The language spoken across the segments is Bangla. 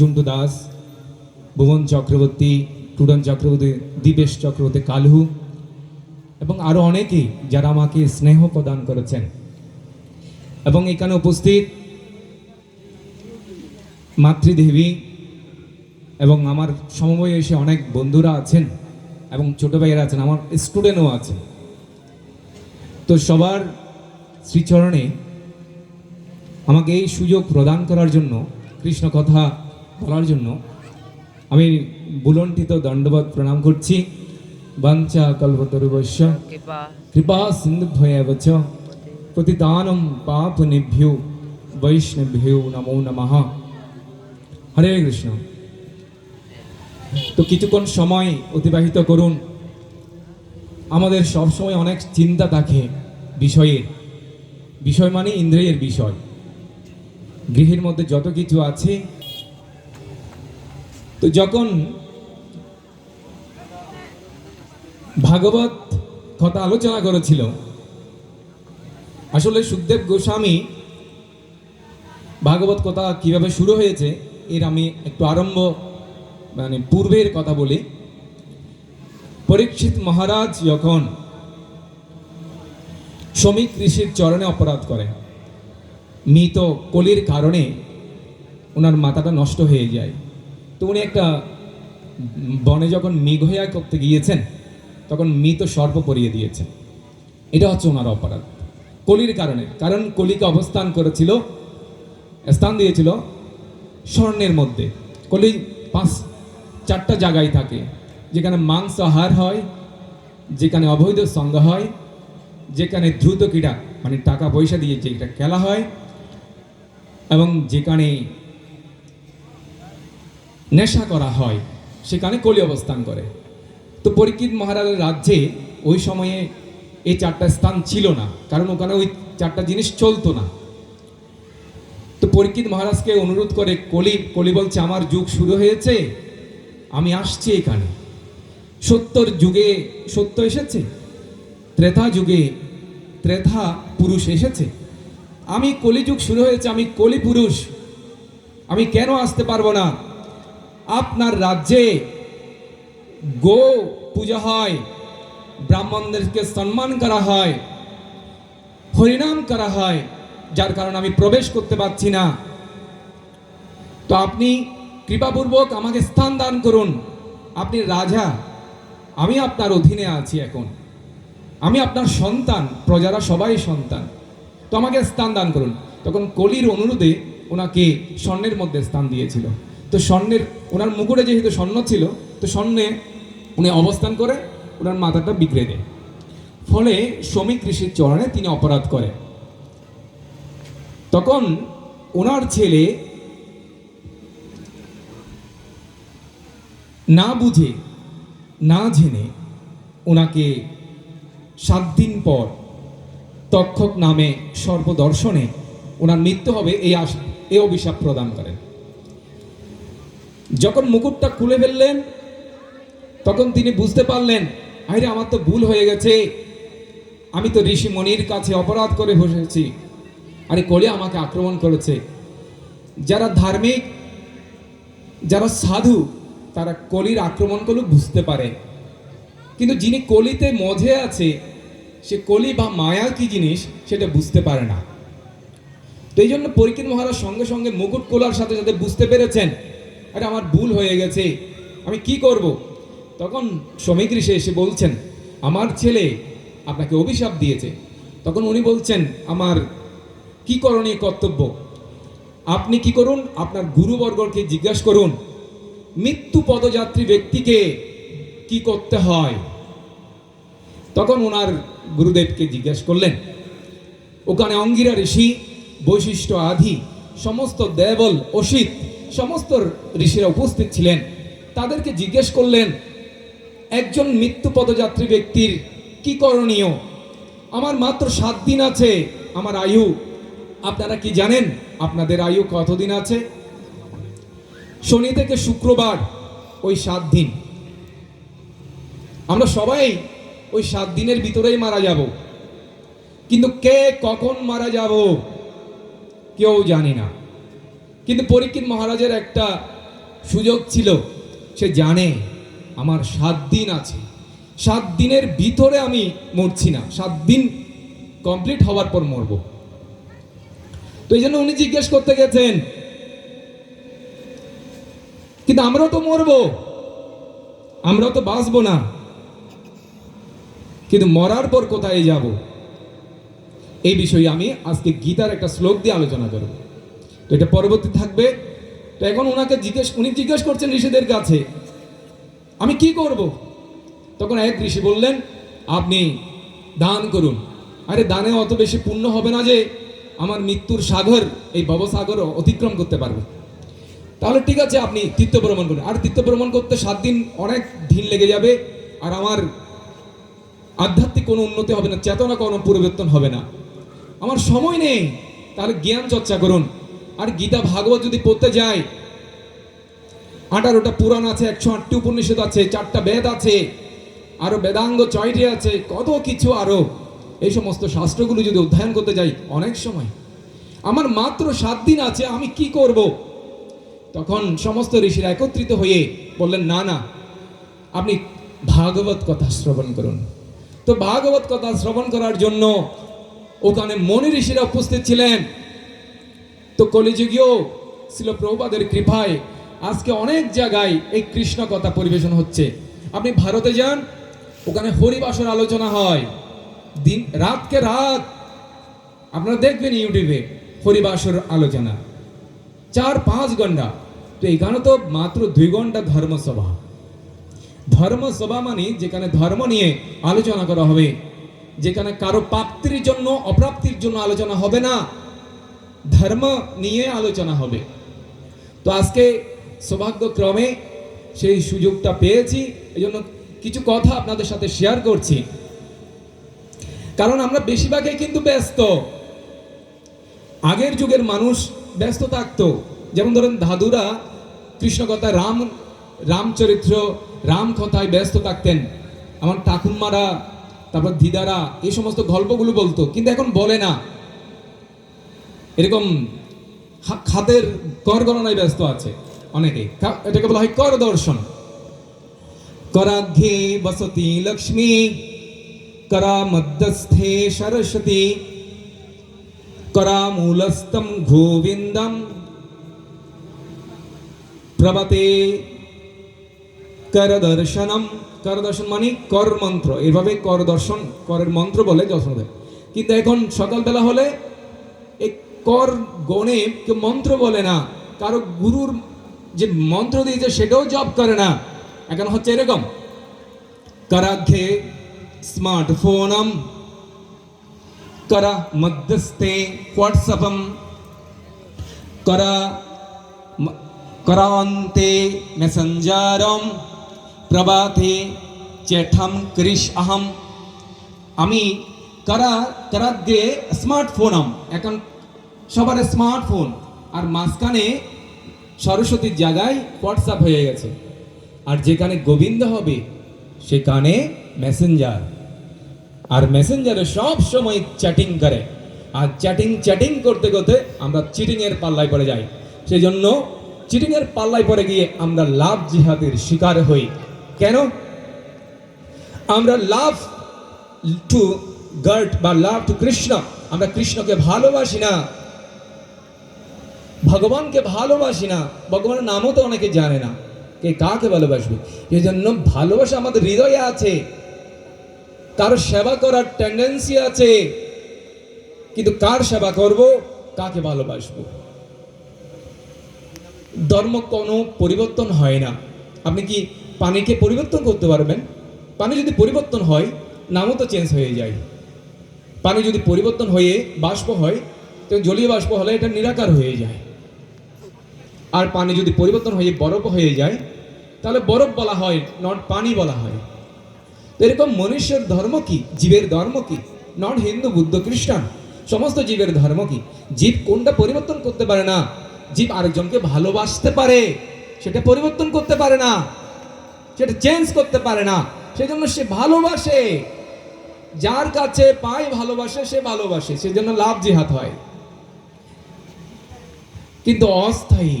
জুন্টু দাস, ভুবন চক্রবর্তী, টুডন চক্রবর্তী, দীপেশ চক্রবর্তী, কালহু এবং আরও অনেকেই যারা আমাকে স্নেহ প্রদান করেছেন। এবং এখানে উপস্থিত মাতৃদেবী এবং আমার সমবয়ে এসে অনেক বন্ধুরা আছেন এবং ছোট ভাইয়েরা আছেন, আমার স্টুডেন্টও আছেন। তো সবার শ্রীচরণে আমাকে এই সুযোগ প্রদান করার জন্য কৃষ্ণ কথা বলার জন্য আমি বুলন্টিত দণ্ডবত প্রণাম করছি। বাঞ্চা কল্পতরুবশ্য। কৃপা। কৃপা সিন্ধুভ্যেব চ প্রতিদানম পাপনেভ্যো বৈষ্ণভ্যো নমো নমঃ। হরে কৃষ্ণ। তো কিছুক্ষণ সময় অতিবাহিত করুন। আমাদের সবসময় অনেক চিন্তা থাকে বিষয়ের। বিষয় মানে ইন্দ্রিয়ের বিষয়। গৃহের মধ্যে যত কিছু আছে তো যখন ভাগবত কথা আলোচনা করেছিল, আসলে সুখদেব গোস্বামী ভাগবত কথা কীভাবে শুরু হয়েছে, এর আমি একটু আরম্ভ মানে পূর্বের কথা বলি। পরীক্ষিত মহারাজ যখন শ্রমিক ঋষির চরণে অপরাধ করে, মৃত কলির কারণে ওনার মাথাটা নষ্ট হয়ে যায়। তো উনি একটা বনে যখন মৃগয়া করতে গিয়েছেন, তখন মৃত সর্প পরিয়ে দিয়েছেন। এটা হচ্ছে ওনার অপরাধ। কলির কারণে। কারণ কলিকে অবস্থান করেছিল, স্থান দিয়েছিল স্বর্ণের মধ্যে। কলি পাঁচ, চারটা জায়গায় থাকে। যেখানে মাংস আহার হয়, যেখানে অবৈধ সঙ্গ হয়, যেখানে দ্রুত ক্রীড়া মানে টাকা পয়সা দিয়ে যেটা খেলা হয়, এবং যেখানে নেশা করা হয়, সেখানে কলি অবস্থান করে। তো পরীক্ষিত মহারাজের রাজ্যে ওই সময়ে এই চারটা স্থান ছিল না, কারণ ওখানে ওই চারটা জিনিস চলতো না। তো পরীক্ষিত মহারাজকে অনুরোধ করে, কলি কলি বলছে আমার যুগ শুরু হয়েছে, আমি আসছি এখানে। সত্তর যুগে সত্য এসেছে? ত্রেতা যুগে, ত্রেতা পুরুষ এসেছে? আমি কলিযুগ শুরু হয়েছে, আমি কলি পুরুষ, আমি কেন আসতে পারব না? আপনার রাজ্যে গো পূজা হয়, ব্রাহ্মণদেরকে সম্মান করা হয়, হরিনাম করা হয়, যার কারণে আমি প্রবেশ করতে পারছি না। তো আপনি কৃপাপূর্বক আমাকে স্থান দান করুন। আপনি রাজা, আমি আপনার অধীনে আছি এখন। আমি আপনার সন্তান, প্রজারা সবাই সন্তান। তো আমাকে স্থান দান করুন। তখন কলির অনুরোধে ওনাকে স্বর্ণের মধ্যে স্থান দিয়েছিল। তো স্বর্ণের, ওনার মুকুটে যেহেতু স্বর্ণ ছিল, তো স্বর্ণে উনি অবস্থান করে, ওনার মাথাটা বিগড়ে দেয়। ফলে শ্রমিক ঋষির চরণে তিনি অপরাধ করে তখন ওনার ছেলে না বুঝে, না জেনে ওনাকে সাত দিন পর তক্ষক নামে সর্বদর্শনে ওনার মৃত্যু হবে এই আশ, এই অভিশাপ প্রদান করেন। যখন মুকুটটা খুলে ফেললেন, তখন তিনি বুঝতে পারলেন, আরে আমার তো ভুল হয়ে গেছে। আমি তো ঋষি মনির কাছে অপরাধ করে বসেছি। আরে কলি আমাকে আক্রমণ করেছে। যারা ধার্মিক, যারা সাধু, তারা কলির আক্রমণ করলে বুঝতে পারে। কিন্তু যিনি কলিতে মধ্যে আছে, সে কলি বা মায়া কি জিনিস, সেটা বুঝতে পারে না। তো এই জন্য পরীক্ষিত মহারাজ সঙ্গে সঙ্গে মুকুট কোলার সাথে সাথে বুঝতে পেরেছেন আরে আমার ভুল হয়ে গেছে। আমি কি করব? তখন শ্রমিক ঋষে এসে বলছেন, আমার ছেলে আপনাকে অভিশাপ দিয়েছে। তখন উনি বলছেন, আমার কি করণীয় কর্তব্য? আপনি কি করুন, আপনার গুরুবর্গকে জিজ্ঞাসা করুন, মৃত্যু পদযাত্রী ব্যক্তিকে কি করতে হয়? তখন ওনার গুরুদেবকে জিজ্ঞাসা করলেন, ওখানে অঙ্গিরা ঋষি, বৈশিষ্ট্য আধি সমস্ত দেবল, অসিত সমস্ত ঋষিরা উপস্থিত ছিলেন। তাদেরকে জিজ্ঞেস করলেন, একজন মৃত্যু পদযাত্রী ব্যক্তির কি করণীয়? আমার মাত্র সাত দিন আছে, আমার আয়ু। আপনারা কি জানেন, আপনাদের আয়ু কতদিন আছে? শনি থেকে শুক্রবার, ওই সাত দিন। আমরা সবাই ওই সাত দিনের ভিতরেই মারা যাব। কিন্তু কে কখন মারা যাব, কেউ জানি না। কিন্তু পরীক্ষিত মহারাজের একটা সুযোগ ছিল, সে জানে আমার সাত দিন আছে। সাত দিনের ভিতরে আমি মরছি না, সাত দিন কমপ্লিট হওয়ার পর মরব। তো এই জন্য উনি জিজ্ঞেস করতে গেছেন, কিন্তু আমরাও তো মরবো, আমরাও তো বাঁচবো না। কিন্তু মরার পর কোথায় যাব? এই বিষয়ে আমি আজকে গীতার একটা শ্লোক দিয়ে আলোচনা করব। তো এটা পরবর্তী থাকবে। তো এখন ওনাকে জিজ্ঞেস, উনি জিজ্ঞেস করছেন ঋষিদের কাছে, আমি কি করব? তখন এক ঋষি বললেন, আপনি দান করুন। আরে দানে অত বেশি পুণ্য হবে না যে আমার মৃত্যুর সাগর, এই ভবসাগর অতিক্রম করতে পারবে। তাহলে ঠিক আছে, আপনি তীর্থ ভ্রমণ করুন। আর তীর্থ ভ্রমণ করতে সাত দিন অনেক দিন লেগে যাবে, আর আমার আধ্যাত্মিক কোনো উন্নতি হবে না, চেতনা কোনো পরিবর্তন হবে না। আমার সময় নেই, তাহলে জ্ঞান চর্চা করুন। গীতা ভাগবত যদি পড়তে যায়, আঠারোটা পুরাণ আছে, একশো আটটি উপনিষদ আছে, চারটা বেদ আছে, আরও বেদাঙ্গ ছয়টি আছে, কত কিছু আরও। এই সমস্ত শাস্ত্রগুলো যদি অধ্যয়ন করতে যাই, অনেক সময়। আমার মাত্র সাত দিন আছে, আমি কি করব? তখন সমস্ত ঋষিরা একত্রিত হয়ে বললেন, না না, আপনি ভাগবত কথা শ্রবণ করুন। তো ভাগবত কথা শ্রবণ করার জন্য ওখানে মনি ঋষিরা উপস্থিত ছিলেন। তো কলিযুগীয় ছিল প্রভুপাদের কৃপায়। আজকে অনেক জায়গায় এই কৃষ্ণ কথা পরিবেশন হচ্ছে। আপনি ভারতে যান, ওখানে হরিবাসর আলোচনা হয়। দিন, রাতকে রাত। আপনারা দেখবেন ইউটিউবে হরিবাসর আলোচনা। চার, পাঁচ ঘণ্টা। তো এখানে তো মাত্র দুই ঘণ্টা ধর্মসভা। ধর্মসভা মানে যেখানে ধর্ম নিয়ে আলোচনা করা হবে। যেখানে কারও প্রাপ্তির জন্য, অপ্রাপ্তির জন্য আলোচনা হবে না। ধর্ম নিয়ে আলোচনা হবে। তো আজকে সৌভাগ্যক্রমে সেই সুযোগটা পেয়েছি এই জন্য কিছু কথা আপনাদের সাথে শেয়ার করছি। কারণ আমরা বেশিরভাগই কিন্তু ব্যস্ত। আগের যুগের মানুষ ব্যস্ত থাকতো। যেমন ধরেন দাদুরা কৃষ্ণ কথা রাম, রামচরিত্র, রাম কথায় ব্যস্ত থাকতেন। আমার ঠাকুরমারা, তারপর দিদারা, এই সমস্ত গল্পগুলো বলতো। কিন্তু এখন বলে না। এরকম খাতের কর গণনায় ব্যস্ত আছে অনেকে। এটাকে বলা হয় কর দর্শন। করাধ্যে বসতি লক্ষ্মী, করা মধ্যস্থে সরস্বতী করামূলস্থম গোবিন্দম প্রবতে কর দর্শন মানে কর মন্ত্র। এভাবে কর দর্শন, করের মন্ত্র বলে যশোদেব কিন্তু এখন সকালবেলা হলে কর গণে কেউ মন্ত্র বলে না কারো গুরুর যে মন্ত্র দিয়েছে সেটাও জব করে না এখন হচ্ছে এরকম कराघ्ये स्मार्टफोनम करा मध्यस्थे व्हाट्सअपम करा म- करान्ते मेसेंजारम प्रभाते चेठम कृष अहम আমি কারা কারাগ্রে স্মার্টফোনম এখন সবার স্মার্টফোন আর মাঝখানে সরস্বতীর জায়গায় হোয়াটসঅ্যাপ হয়ে গেছে। আর যেখানে গোবিন্দ হবে সেখানে মেসেঞ্জার আর মেসেঞ্জারে সব সময় চ্যাটিং করে। আর চ্যাটিং চ্যাটিং করতে করতে আমরা চিটিংয়ের পাল্লায় পড়ে যাই। সেই জন্য চিটিংয়ের পাল্লায় পড়ে গিয়ে আমরা লাভ জিহাদের শিকার হই। কেন? আমরা লাভ টু গার্ড বা লাভ টু কৃষ্ণ। আমরা কৃষ্ণকে ভালোবাসি না। ভগবানকে ভালোবাসি না, ভগবানের নামও তো অনেকে জানে না, কে কাকে ভালোবাসবে? এই জন্য ভালোবাসা আমাদের হৃদয়ে আছে, কারও সেবা করার টেন্ডেন্সি আছে, কিন্তু কার সেবা করব, কাকে ভালোবাসবো? ধর্ম কোনো পরিবর্তন হয় না। আপনি কি পানিকে পরিবর্তন করতে পারবেন? পানি যদি পরিবর্তন হয়, নামও তো চেঞ্জ হয়ে যায়। পানি যদি পরিবর্তন হয়ে বাষ্প হয়, তো জলীয় বাষ্প হলে এটা নিরাকার হয়ে যায়। আর পানি যদি পরিবর্তন হয়ে বরফ হয়ে যায়, তাহলে বরফ বলা হয় নট পানি বলা হয়। তো এরকম মনুষ্যের ধর্ম কি? জীবের ধর্ম কি? নট হিন্দু, বুদ্ধ, খ্রিস্টান, সমস্ত জীবের ধর্ম কি? জীব কোনটা পরিবর্তন করতে পারে না? জীব আরেকজনকে ভালোবাসতে পারে, সেটা পরিবর্তন করতে পারে না, সেটা চেঞ্জ করতে পারে না, সেজন্য সে ভালোবাসে। যার কাছে পায় ভালোবাসে, সে ভালোবাসে, সেজন্য লাভ জিহাদ হয়। কিন্তু অস্থায়ী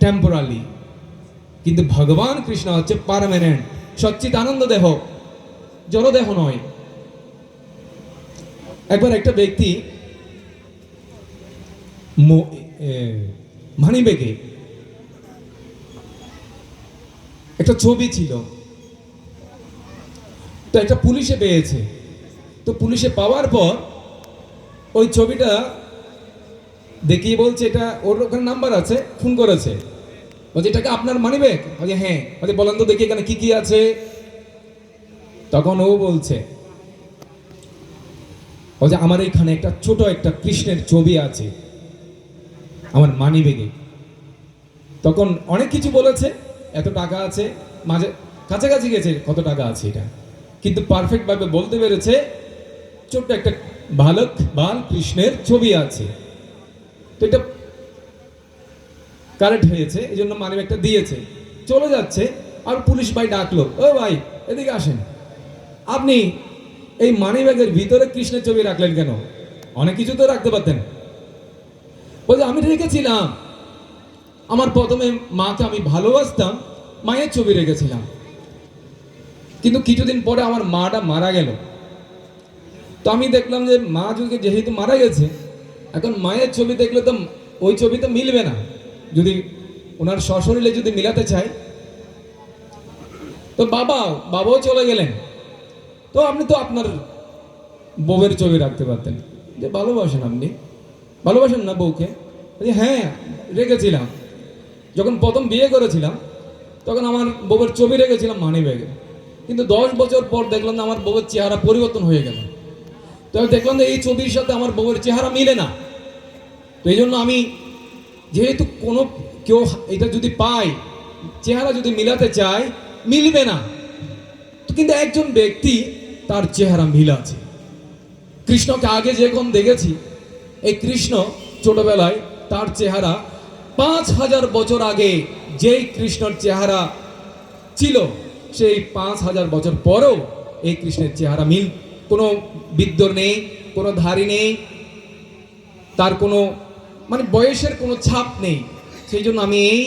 টেম্পোরালি কিন্তু ভগবান কৃষ্ণ হচ্ছে পারমানেন্ট সচ্চিত আনন্দ দেহ জড় দেহ নয়। একবার একটা ব্যক্তি মানিবেগে একটা ছবি ছিল। তো একটা পুলিশে পেয়েছে। তো পুলিশে পাওয়ার পর ওই ছবিটা দেখিয়ে বলছে এটা? ওর ওখানে নাম্বার আছে ফোন করেছে। বলছে, এটাকে আপনার মানিবে বলছে হ্যাঁ। বলছে, বলেন তো দেখি এখানে কি কি আছে। তখন ও বলছে বলছে, আমার এখানে একটা ছোট একটা কৃষ্ণের ছবি আছে, আমার মানি তখন অনেক কিছু বলেছে, এত টাকা আছে, মাঝে কাছাকাছি গেছে কত টাকা আছে এটা। কিন্তু পারফেক্টভাবে বলতে পেরেছে, ছোট্ট একটা বালক, বাল কৃষ্ণের ছবি আছে। তো এটা কারেক্ট হয়েছে এই জন্য মানি একটা দিয়েছে। চলে যাচ্ছে, আর পুলিশ ভাই ডাকলো, ও ভাই, এদিকে আসেন। আপনি এই মানি ব্যাগের ভিতরে কৃষ্ণের ছবি রাখলেন কেন? অনেক কিছু তো রাখতে পারতেন। বলছে, আমি রেখেছিলাম। আমার প্রথমে মাকে আমি ভালোবাসতাম, মায়ের ছবি রেখেছিলাম। কিন্তু কিছুদিন পরে আমার মাটা মারা গেল। তো আমি দেখলাম যে মা যদি যেহেতু মারা গেছে এখন মায়ের ছবি দেখলে তো ওই ছবি তো মিলবে না। যদি ওনার সশরীরে যদি মিলাতে চায়, তো বাবা, বাবাও চলে গেলেন। তো আপনি তো আপনার বউয়ের ছবি রাখতে পারতেন। যে ভালোবাসেন আপনি। ভালোবাসেন না বউকে? হ্যাঁ রেখেছিলাম। যখন প্রথম বিয়ে করেছিলাম, তখন আমার বউয়ের ছবি রেখেছিলাম, মানি ব্যাগে। কিন্তু দশ বছর পর দেখলাম আমার বউয়ের চেহারা পরিবর্তন হয়ে গেল। তো দেখলাম যে এই ছবির সাথে আমার বউয়ের চেহারা মিলে না। তো এই জন্য আমি যেহেতু কোনো কেউ এটা যদি পাই চেহারা যদি মিলাতে চায়, মিলবে না। কিন্তু একজন ব্যক্তি তার চেহারা মিল আছে কৃষ্ণকে আগে যেরকম দেখেছি, এই কৃষ্ণ ছোটবেলায় তার চেহারা পাঁচ হাজার বছর আগে যেই কৃষ্ণর চেহারা ছিল, সেই পাঁচ হাজার বছর পরেও এই কৃষ্ণের চেহারা মিল কোনো বিদ্যর নেই, কোনো ধারী নেই, তার কোনো মানে বয়সের কোনো ছাপ নেই। সেই জন্য আমি এই